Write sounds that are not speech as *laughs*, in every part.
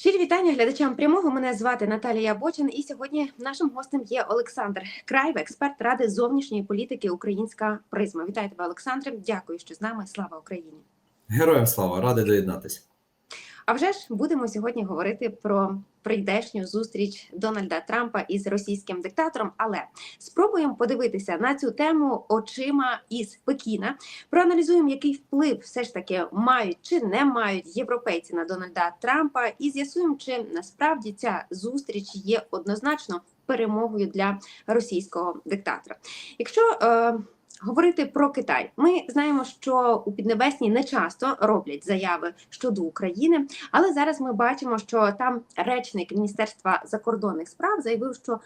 Щирі вітання глядачам прямого. Мене звати Наталія Бочин, і сьогодні нашим гостем є Олександр Крайв, експерт ради зовнішньої політики Українська призма. Вітаю тебе, Олександре. Дякую, що з нами. Слава Україні! Героям слава, радий доєднатися. А вже ж будемо сьогодні говорити про прийдешню зустріч Дональда Трампа із російським диктатором. Але спробуємо подивитися на цю тему очима із Пекіна. Проаналізуємо, який вплив все ж таки мають чи не мають європейці на Дональда Трампа, і з'ясуємо, чи насправді ця зустріч є однозначно перемогою для російського диктатора. Якщо е, Говорити про Китай, ми знаємо, що у Піднебесній не часто роблять заяви щодо України, але зараз ми бачимо, що там речник Міністерства закордонних справ заявив, що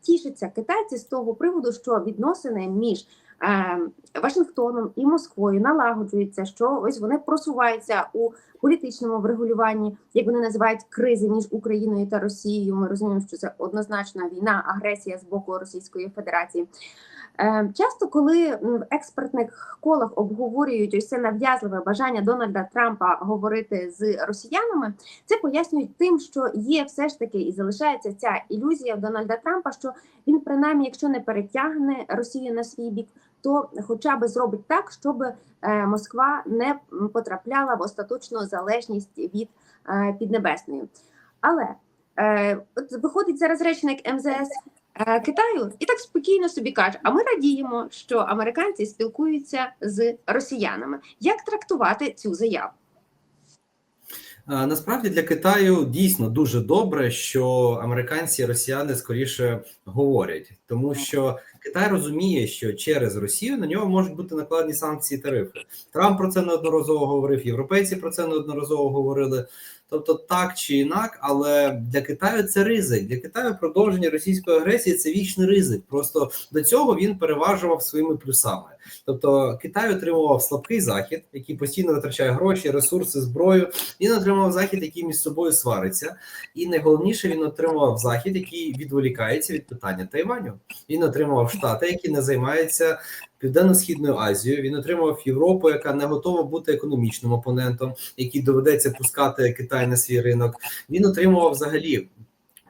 тішаться китайці з того приводу, що відносини між е, Вашингтоном і Москвою налагоджуються, що ось вони просуваються у політичному врегулюванні, як вони називають кризи між Україною та Росією. Ми розуміємо, що це однозначна війна, агресія з боку Російської Федерації. Е, Часто, коли в експертних колах обговорюють ось це нав'язливе бажання Дональда Трампа говорити з росіянами, це пояснюють тим, що є все ж таки і залишається ця ілюзія Дональда Трампа, що він принаймні, якщо не перетягне Росію на свій бік, то хоча би зробить так, щоб е, Москва не потрапляла в остаточну залежність від е, Піднебесної. Але е, от виходить зараз речник МЗС е, Китаю і так спокійно собі каже: а ми радіємо, що американці спілкуються з росіянами. Як трактувати цю заяву? Насправді для Китаю дійсно дуже добре, що американці і росіяни скоріше говорять, тому що Китай розуміє, що через Росію на нього можуть бути накладені санкції і тарифи. Трамп про це неодноразово говорив, європейці про це неодноразово говорили. Тобто, так чи інак, але для Китаю це ризик. Для Китаю продовження російської агресії це вічний ризик. Просто до цього він переважував своїми плюсами. Тобто, Китай отримував слабкий захід, який постійно витрачає гроші, ресурси, зброю. Він отримав захід, який між собою свариться, і найголовніше він отримував захід, який відволікається від питання Тайваню. Він отримував штати, які не займаються Південно-східною Азією. Він отримав Європу, яка не готова бути економічним опонентом, який доведеться пускати Китай на свій ринок. Він отримував взагалі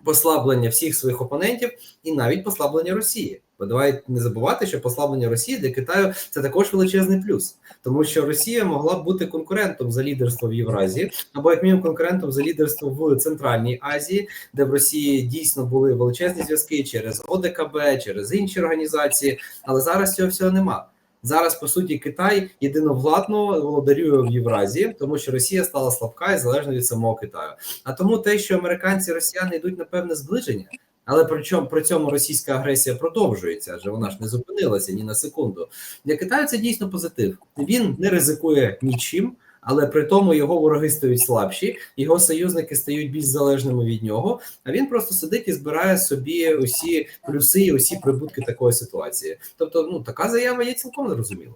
послаблення всіх своїх опонентів і навіть послаблення Росії. Бо давайте не забувати, що послаблення Росії для Китаю це також величезний плюс, тому що Росія могла б бути конкурентом за лідерство в Євразії, або як мінімум конкурентом за лідерство в Центральній Азії, де в Росії дійсно були величезні зв'язки через ОДКБ, через інші організації. Але зараз цього всього нема. Зараз по суті Китай єдиновладно володарює в Євразії, тому що Росія стала слабка і залежна від самого Китаю. А тому те, що американці і росіяни йдуть на певне зближення. Але при чому при цьому російська агресія продовжується, адже вона ж не зупинилася ні на секунду. Для Китаю це дійсно позитив. Він не ризикує нічим, але при тому його вороги стають слабші, його союзники стають більш залежними від нього. А він просто сидить і збирає собі усі плюси і усі прибутки такої ситуації. Тобто, ну така заява є цілком нерозумілою.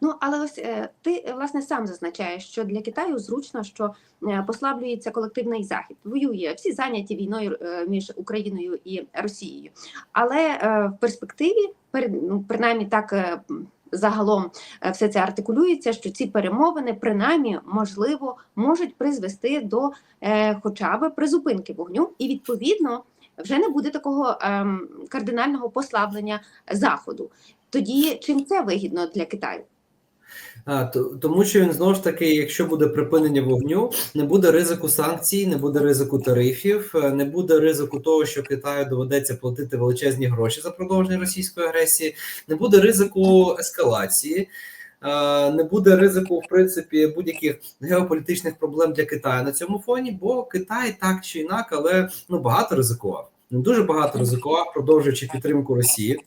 Ну але ось е, ти власне сам зазначаєш, що для Китаю зручно, що е, послаблюється колективний захід. Воює всі зайняті війною е, між Україною і Росією, але в перспективі ну, принаймні так. Загалом все це артикулюється, що ці перемовини, принаймні, можливо, можуть призвести до е, хоча б призупинки вогню, і відповідно вже не буде такого е, кардинального послаблення заходу. Тоді чим це вигідно для Китаю? А, то, тому що він знову ж таки, якщо буде припинення вогню, не буде ризику санкцій, не буде ризику тарифів, не буде ризику того, що Китаю доведеться платити величезні гроші за продовження російської агресії, не буде ризику ескалації. Не буде ризику, в принципі, будь-яких геополітичних проблем для Китаю на цьому фоні, бо Китай так чи інак, але ну багато ризикував. Не дуже багато ризикував, продовжуючи підтримку Росії.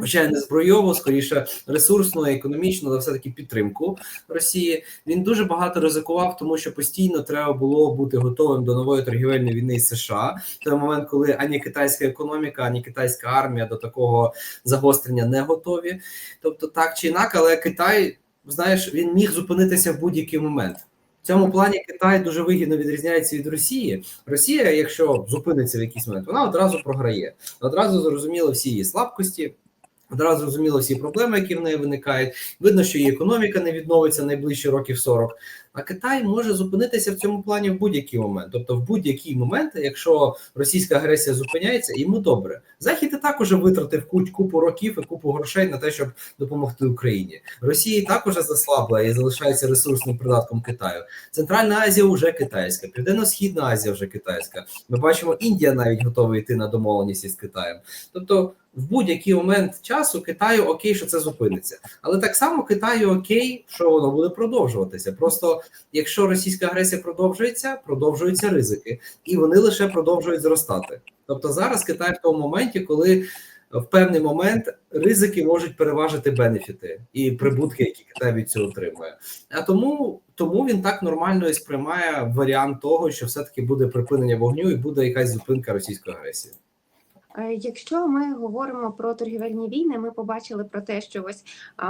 Хоча не збройову, скоріше ресурсну, економічну, але все таки підтримку Росії. Він дуже багато ризикував, тому що постійно треба було бути готовим до нової торгівельної війни з США. Той момент, коли ані китайська економіка, ані китайська армія до такого загострення не готові. Тобто, так чи інак, але Китай, знаєш, він міг зупинитися в будь-який момент. В цьому плані Китай дуже вигідно відрізняється від Росії. Росія, якщо зупиниться в якийсь момент, вона одразу програє, одразу зрозуміла всі її слабкості Одразу зрозуміло всі проблеми, які в неї виникають. Видно, що її економіка не відновиться найближчі років 40. А Китай може зупинитися в цьому плані в будь-який момент. Тобто, в будь-який момент, якщо російська агресія зупиняється, йому добре. Захід і так уже витратив купу років і купу грошей на те, щоб допомогти Україні. Росія і так уже заслабла і залишається ресурсним придатком Китаю. Центральна Азія вже китайська, Південно-Східна Азія вже китайська. Ми бачимо, Індія навіть готова йти на домовленість із Китаєм. Тобто, в будь-який момент часу Китаю окей, що це зупиниться, але так само Китаю окей, що воно буде продовжуватися. Просто якщо російська агресія продовжується, продовжуються ризики, і вони лише продовжують зростати. Тобто зараз Китай в тому моменті, коли в певний момент ризики можуть переважити бенефіти і прибутки, які Китай від цього отримує. А тому тому він так нормально і сприймає варіант того, що все-таки буде припинення вогню і буде якась зупинка російської агресії. Е, Якщо ми говоримо про торгівельні війни, ми побачили про те, що ось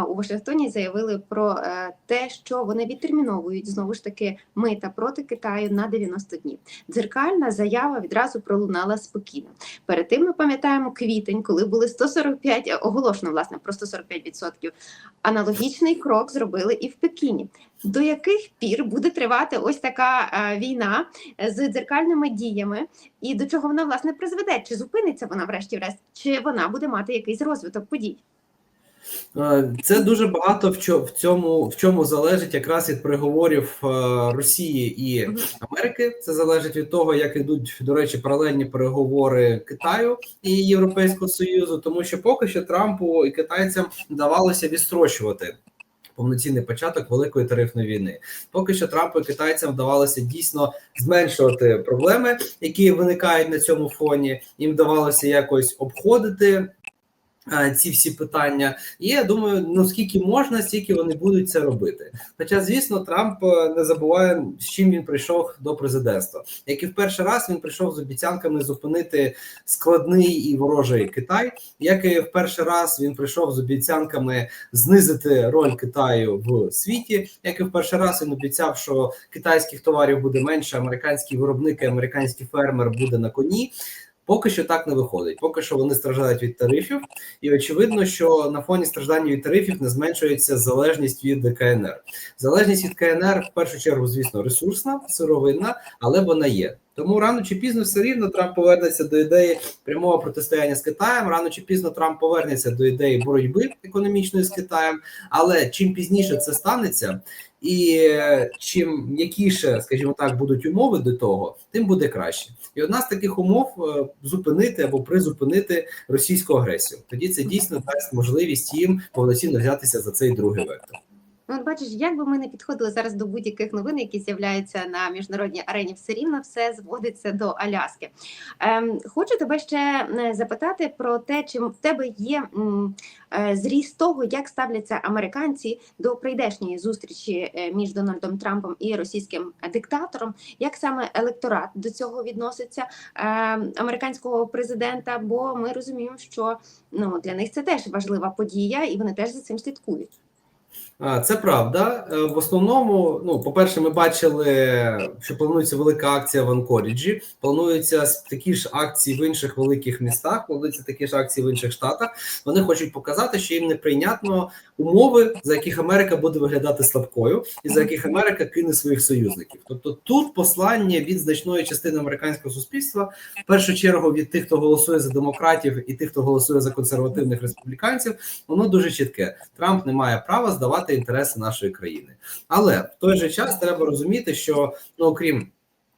у Вашингтоні заявили про е, те, що вони відтерміновують знову ж таки мита проти Китаю на 90 днів. Дзеркальна заява відразу пролунала спокійно. Перед тим ми пам'ятаємо квітень, коли були 145, е, оголошено власне про 145%. Аналогічний крок зробили і в Пекіні. До яких пір буде тривати ось така е, війна з дзеркальними діями? і до чого вона власне призведе? Чи зупиниться вона врешті-решт, чи вона буде мати якийсь розвиток подій? Е, Це дуже багато в цьому в чому залежить якраз від переговорів е, Росії і Америки. Це залежить від того, як ідуть до речі, паралельні переговори Китаю і Європейського Союзу, тому що поки що Трампу і китайцям вдавалося відстрочувати. Повноцінний початок великої тарифної війни. Поки що Трампу і китайцям вдавалося дійсно зменшувати проблеми, які виникають на цьому фоні. Їм вдавалося якось обходити ці всі питання. І я думаю, ну скільки можна, стільки вони будуть це робити. Хоча, звісно, Трамп е, не забуває, з чим він прийшов до президентства. Як і в перший раз він прийшов з обіцянками зупинити складний і ворожий Китай. Як і в перший раз він прийшов з обіцянками знизити роль Китаю в світі. Як і в перший раз він обіцяв, що китайських товарів буде менше, американський виробник і американський фермер буде на коні. Поки що так не виходить. Поки що вони страждають від тарифів, і очевидно, що на фоні страждання від тарифів не зменшується залежність від КНР. Залежність від КНР в першу чергу, звісно, ресурсна, сировинна, але вона є. Тому рано чи пізно все рівно Трамп повернеться до ідеї прямого протистояння з Китаєм. Рано чи пізно Трамп повернеться до ідеї боротьби економічної з Китаєм. Але чим пізніше це станеться, і чим м'якіше, скажімо так, будуть умови до того, тим буде краще. І одна з таких умов е, зупинити або призупинити російську агресію. Тоді це дійсно дасть можливість їм повноцінно взятися за цей другий вектор. Ну, бачиш, як би ми не підходили зараз до будь-яких новин, які з'являються на міжнародній арені, все рівно все зводиться до Аляски. Ем, хочу тебе ще запитати про те, чи в тебе є м, е, того, як ставляться американці до прийдешньої зустрічі е, між Дональдом Трампом і російським диктатором, як саме електорат до цього відноситься е, американського президента? Бо ми розуміємо, що ну для них це теж важлива подія, і вони теж за цим слідкують. Це правда. Е, В основному, ну, по-перше, ми бачили, що планується велика акція в Анкоріджі. Плануються такі ж акції в інших великих містах, плануються такі ж акції в інших штатах. Вони хочуть показати, що їм неприйнятно умови, за яких Америка буде виглядати слабкою, і за яких Америка кине своїх союзників. Тобто тут послання від значної частини американського суспільства, в першу чергу від тих, хто голосує за демократів, і тих, хто голосує за консервативних республіканців, воно дуже чітке. Трамп не має права здавати інтереси нашої країни. Але в той же час треба розуміти, що ну окрім.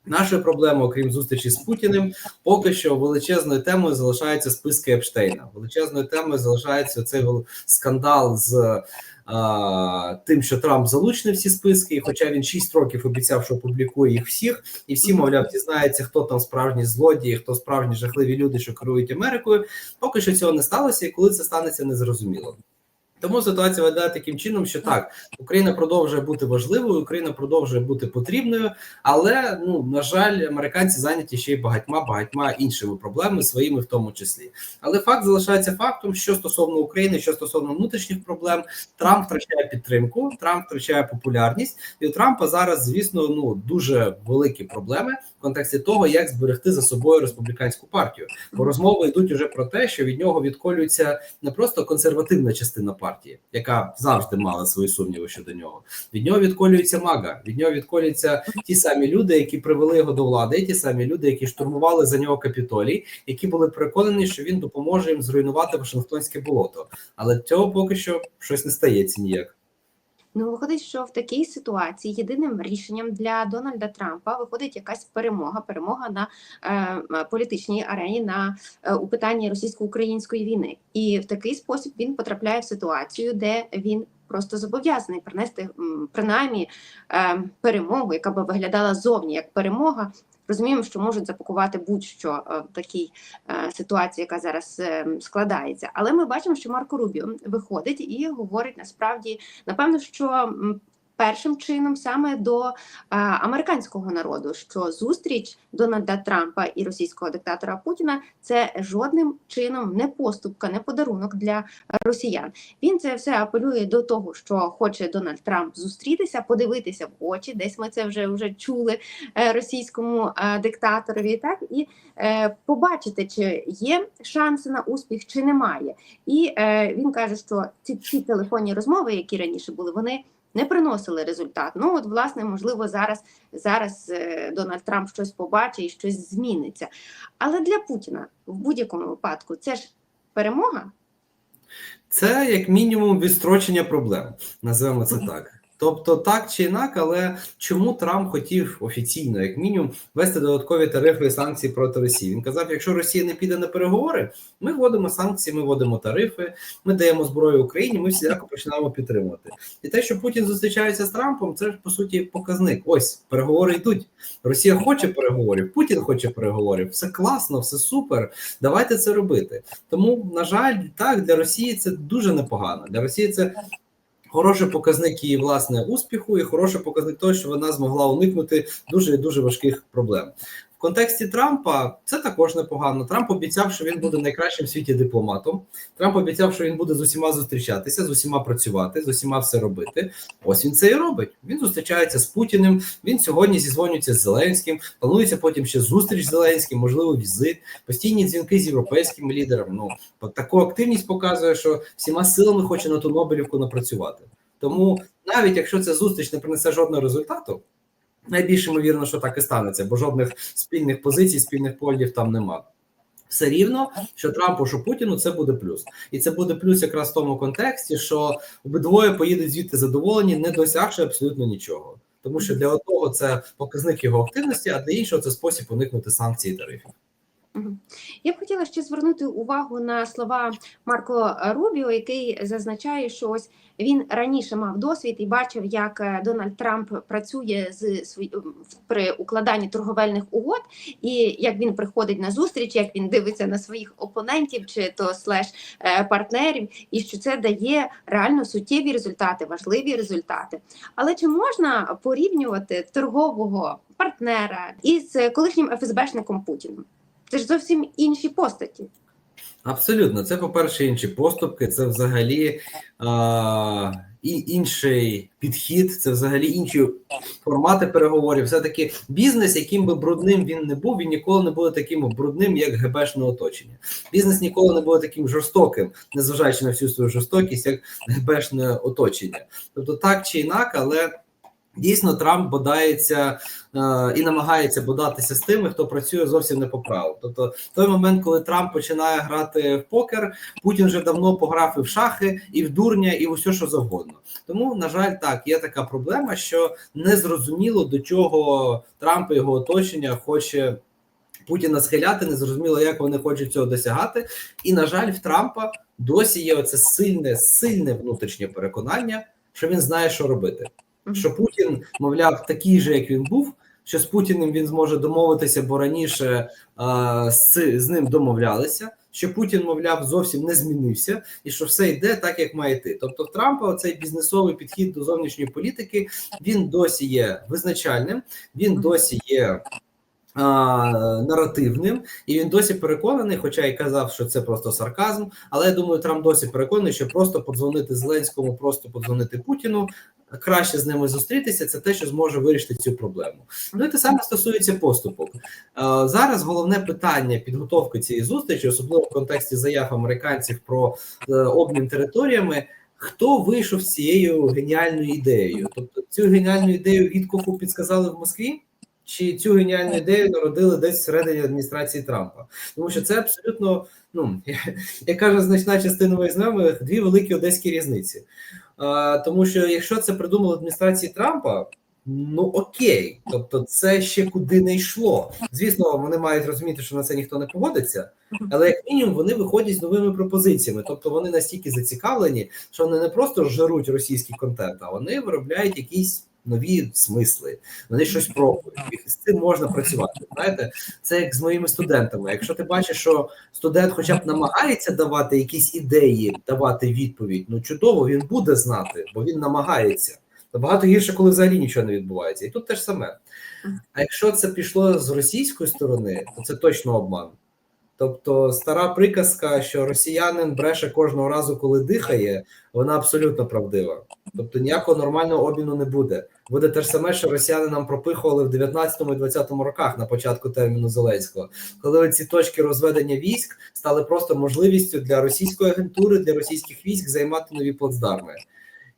Нашої проблеми, окрім зустрічі з Путіним, поки що величезною темою залишаються списки Епштейна. Величезною темою залишається цей скандал з а, тим, що Трамп залучений в ці списки, і хоча він 6 років обіцяв, що публікує їх всіх, і всі, мовляв, дізнаються, хто там справжні злодії, хто справжні жахливі люди, що керують Америкою. Поки що цього не сталося, і коли це станеться, незрозуміло. Тому ситуація виглядає таким чином, що так, Україна продовжує бути важливою, Україна продовжує бути потрібною, але ну на жаль, американці зайняті ще й багатьма багатьма іншими проблемами, своїми в тому числі. Але факт залишається фактом, що стосовно України, що стосовно внутрішніх проблем, Трамп втрачає підтримку, Трамп втрачає популярність, і у Трампа зараз, звісно, ну дуже великі проблеми контексті того, як зберегти за собою республіканську партію. Бо розмови йдуть уже про те, що від нього відколюється не просто консервативна частина партії, яка завжди мала свої сумніви щодо нього. Від нього відколюється мага, від нього відколюються ті самі люди, які привели його до влади, ті самі люди, які штурмували за нього капітолій, які були переконані, що він допоможе їм зруйнувати Вашингтонське болото. Але цього поки що щось не стається ніяк. Ну, виходить, що в такій ситуації єдиним рішенням для Дональда Трампа виходить якась перемога, перемога на е, політичній арені на е, у питанні російсько-української війни. І в такий спосіб він потрапляє в ситуацію, де він просто зобов'язаний принести принаймні е, перемогу, яка би виглядала зовні як перемога. Розуміємо, що можуть запакувати будь-що е, в такій е, ситуації, яка зараз е, складається. Але ми бачимо, що Марко Рубіо виходить і говорить насправді Напевно, що першим чином саме до а, американського народу, що зустріч Дональда Трампа і російського диктатора Путіна це жодним чином не поступка, не подарунок для росіян. Він це все апелює до того, що хоче Дональд Трамп зустрітися, подивитися в очі. Десь ми це вже вже чули е, російському е, диктаторові, так і е, побачити, чи є шанси на успіх, чи немає. І е, він каже, що ці, ці телефонні розмови, які раніше були, вони не приносили результат. Ну от, власне, можливо, зараз зараз е, Дональд Трамп щось побачить і щось зміниться. Але для Путіна в будь-якому випадку це ж перемога. Це як мінімум відстрочення проблем, називаємо це так. Тобто, так чи інак, але чому Трамп хотів офіційно, як мінімум, ввести додаткові тарифи і санкції проти Росії? Він казав: якщо Росія не піде на переговори, ми вводимо санкції, ми вводимо тарифи, ми даємо зброю Україні, ми всіляко починаємо підтримувати. І те, що Путін зустрічається з Трампом, це ж по суті показник. Ось переговори йдуть. Росія хоче переговорів, Путін хоче переговорів. Все класно, все супер. Давайте це робити. Тому, на жаль, так для Росії це дуже непогано. Для Росії це хороший показник її власне успіху, і хороший показник того, що вона змогла уникнути дуже дуже важких проблем. Контексті Трампа це також непогано. Трамп обіцяв, що він буде найкращим в світі дипломатом. Трамп обіцяв, що він буде з усіма зустрічатися, з усіма працювати, з усіма все робити. Ось він це і робить. Він зустрічається з Путіним. Він сьогодні зізвонюється з Зеленським. Планується потім ще зустріч з Зеленським, можливо, візит, постійні дзвінки з європейськими лідерами. Ну таку активність показує, що всіма силами хоче на ту Нобелівку напрацювати. Тому навіть якщо ця зустріч не принесе жодного результату. Найбільш ймовірно, що так і станеться, бо жодних спільних позицій, спільних поглядів там нема. Все рівно, що Трампу, що Путіну, це буде плюс, і це буде плюс якраз в тому контексті, що обидвоє поїдуть звідти задоволені, не досягши абсолютно нічого. Тому що для одного це показник його активності, а для іншого це спосіб уникнути санкцій і тарифів. Я б хотіла ще звернути увагу на слова Марко Рубіо, який зазначає, що ось він раніше мав досвід і бачив, як е, Дональд Трамп працює з при укладанні торговельних угод, і як він приходить на зустріч, як він дивиться на своїх опонентів чи то слеш е, партнерів, і що це дає реально суттєві результати, важливі результати. Але чи можна порівнювати торгового партнера із колишнім ФСБшником Путіним? Це ж зовсім інші постаті. Абсолютно, це по-перше, інші поступки, це взагалі а, і інший підхід, це взагалі інші формати переговорів. Все таки бізнес, яким би брудним він не був, він ніколи не буде таким брудним, як ГБшне оточення. Бізнес ніколи не буде таким жорстоким, незважаючи на всю свою жорстокість, як ГБшне оточення. Тобто, так чи інак, але. Дійсно, Трамп бодається е, і намагається бодатися з тими, хто працює зовсім не по праву. Тобто, в той момент, коли Трамп починає грати в покер, Путін вже давно пограв і в шахи, і в дурня, і в усе, що завгодно. Тому, на жаль, так є така проблема, що незрозуміло до чого Трамп і його оточення хоче. Путіна схиляти, незрозуміло, як вони хочуть цього досягати. І, на жаль, в Трампа досі є оце сильне, сильне внутрішнє переконання, що він знає, що робити що Путін, мовляв, такий же, як він був, що з Путіним він зможе домовитися, бо раніше а, з, з ним домовлялися. що Путін, мовляв, зовсім не змінився, і що все йде так, як має йти. Тобто, в Трампа цей бізнесовий підхід до зовнішньої політики він досі є визначальним, він досі є. А, наративним, і він досі переконаний, хоча й казав, що це просто сарказм. Але я думаю, Трамп досі переконаний, що просто подзвонити Зеленському, просто подзвонити Путіну, краще з ними зустрітися. Це те, що зможе вирішити цю проблему. Ну і те саме стосується поступок. А, зараз головне питання підготовки цієї зустрічі, особливо в контексті заяв американців про е, обмін територіями. Хто вийшов з цією геніальною ідеєю? Тобто цю геніальну ідею Віткофу підсказали в Москві? Чи цю геніальну ідею народили десь всередині адміністрації Трампа? Тому що це абсолютно, ну *laughs* як каже значна частина моїх знайомих, дві великі одеські різниці. А, Тому що якщо це придумали адміністрації Трампа, ну окей, тобто це ще куди не йшло. Звісно, вони мають розуміти, що на це ніхто не погодиться, але як мінімум вони виходять з новими пропозиціями. Тобто вони настільки зацікавлені, що вони не просто жаруть російський контент, а вони виробляють якісь нові смисли, вони щось пробують. І з цим можна працювати. Знаєте, це як з моїми студентами. Якщо ти бачиш, що студент, хоча б намагається давати якісь ідеї, давати відповідь, ну чудово, він буде знати, бо він намагається. Набагато гірше, коли взагалі нічого не відбувається, і тут те ж саме. А якщо це пішло з російської сторони, то це точно обман. Тобто стара приказка, що росіянин бреше кожного разу, коли дихає, вона абсолютно правдива. Тобто ніякого нормального обміну не буде. Буде те ж саме, що росіяни нам пропихували в 19 і 20 роках на початку терміну Зеленського, коли ці точки розведення військ стали просто можливістю для російської агентури, для російських військ займати нові плацдарми.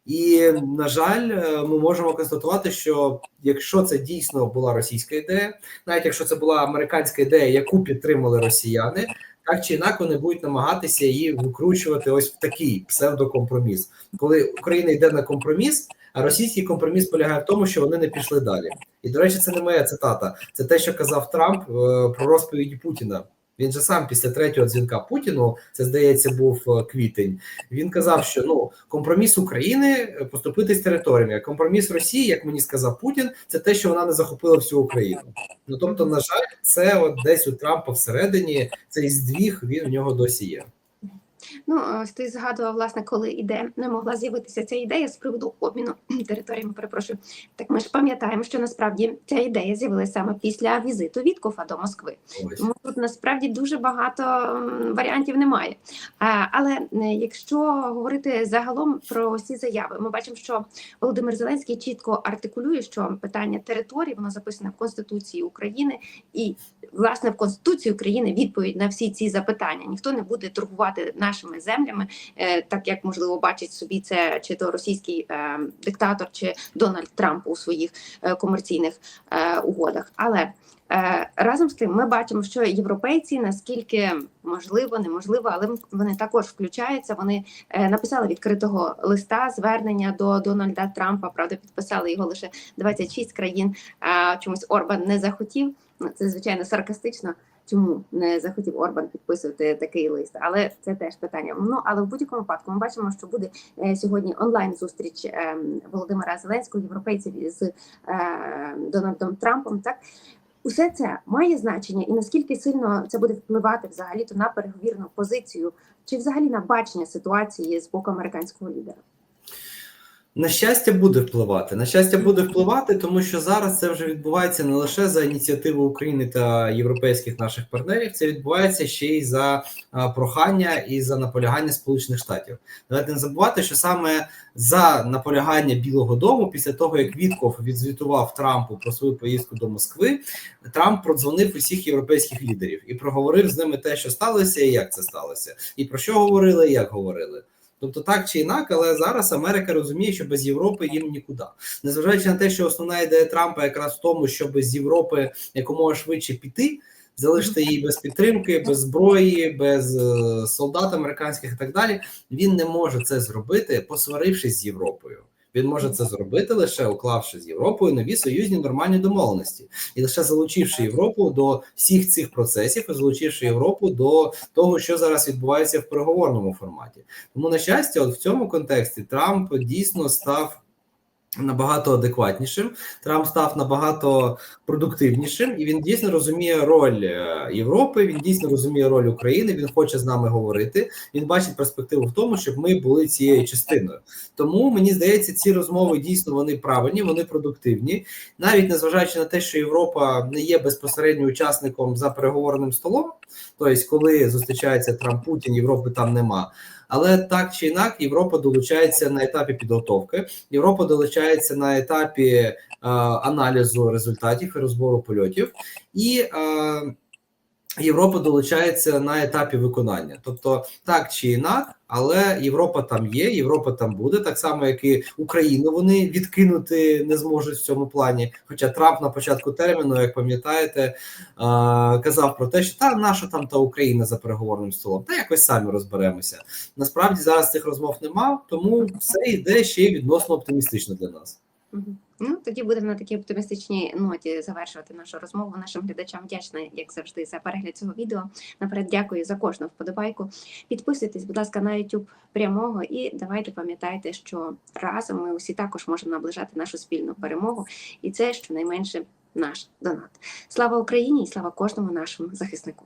І на жаль, ми можемо констатувати, що якщо це дійсно була російська ідея, навіть якщо це була американська ідея, яку підтримали росіяни, так чи інакше вони будуть намагатися її викручувати ось в такий псевдокомпроміс, коли Україна йде на компроміс. А російський компроміс полягає в тому, що вони не пішли далі. І до речі, це не моя цитата. Це те, що казав Трамп е, про розповіді Путіна. Він же сам після третього дзвінка Путіну, це здається, був е, квітень. Він казав, що ну компроміс України поступити з територіями, компроміс Росії, як мені сказав Путін, це те, що вона не захопила всю Україну. Ну тобто, на жаль, це от десь у Трампа всередині цей здвіг він в нього досі є. Ну, ти згадував, власне, коли іде не могла з'явитися ця ідея з приводу обміну *clears throat* територіями. Перепрошую. Так ми ж пам'ятаємо, що насправді ця ідея з'явилася саме після візиту Віткофа до Москви. Тому тут насправді дуже багато варіантів немає. Але е, якщо говорити загалом про всі заяви, ми бачимо, що Володимир Зеленський чітко артикулює, що питання території воно записане в Конституції України, і власне в Конституції України відповідь на всі ці запитання. Ніхто не буде торгувати нашими землями, е, так як можливо бачить собі це чи то російський е, диктатор, чи Дональд Трамп у своїх е, комерційних угодах. Але Разом з тим, ми бачимо, що європейці наскільки можливо, неможливо, але вони також включаються. Вони написали відкритого листа звернення до Дональда Трампа. Правда, підписали його лише 26 країн. А чомусь Орбан не захотів. Це звичайно саркастично. Чому не захотів Орбан підписувати такий лист? Але це теж питання. Ну але в будь-якому випадку ми бачимо, що буде е, сьогодні онлайн зустріч е, Володимира Зеленського, європейців з е, Дональдом Трампом. Так Усе це має значення, і наскільки сильно це буде впливати взагалі то на переговірну позицію, чи взагалі на бачення ситуації з боку американського лідера? На щастя, буде впливати. На щастя, буде впливати, тому що зараз це вже відбувається не лише за ініціативи України та європейських наших партнерів, це відбувається ще й за прохання і за наполягання Сполучених Штатів. Давайте не забувати, що саме за наполягання Білого Дому, після того як Вітков відзвітував Трампу про свою поїздку до Москви, Трамп продзвонив усіх європейських лідерів і проговорив з ними те, що сталося, і як це сталося, і про що говорили, і як говорили. Тобто так чи інак, але зараз Америка розуміє, що без Європи їм нікуди. Незважаючи на те, що основна ідея Трампа якраз в тому, щоб з Європи якомога швидше піти, залишити її без підтримки, без зброї, без е, солдат американських і так далі. Він не може це зробити, посварившись з Європою. Він може це зробити лише уклавши з Європою нові союзні нормальні домовленості, і лише залучивши Європу до всіх цих процесів, і залучивши Європу до того, що зараз відбувається в переговорному форматі. Тому, на щастя, от в цьому контексті Трамп дійсно став набагато адекватнішим. Трамп став набагато продуктивнішим, і він дійсно розуміє роль е, Європи. Він дійсно розуміє роль України. Він хоче з нами говорити. Він бачить перспективу в тому, щоб ми були цією частиною. Тому мені здається, ці розмови дійсно вони правильні, вони продуктивні, навіть незважаючи на те, що Європа не є безпосередньо учасником за переговорним столом. Тобто, коли зустрічається Трамп Путін, Європи там нема. Але так чи інак, Європа долучається на етапі підготовки. Європа долучається на етапі е, аналізу результатів і розбору польотів, і е, Європа долучається на етапі виконання. Тобто, так чи інак, але Європа там є, Європа там буде, так само, як і Україну. Вони відкинути не зможуть в цьому плані. Хоча Трамп на початку терміну, як пам'ятаєте, казав про те, що та наша там та Україна за переговорним столом, та якось самі розберемося. Насправді зараз цих розмов нема, тому все йде ще й відносно оптимістично для нас. Ну тоді будемо на такій оптимістичній ноті завершувати нашу розмову. Нашим глядачам вдячна, як завжди, за перегляд цього відео. Наперед дякую за кожну вподобайку. Підписуйтесь, будь ласка, на YouTube прямого і давайте пам'ятайте, що разом ми усі також можемо наближати нашу спільну перемогу, і це щонайменше наш донат. Слава Україні і слава кожному нашому захиснику.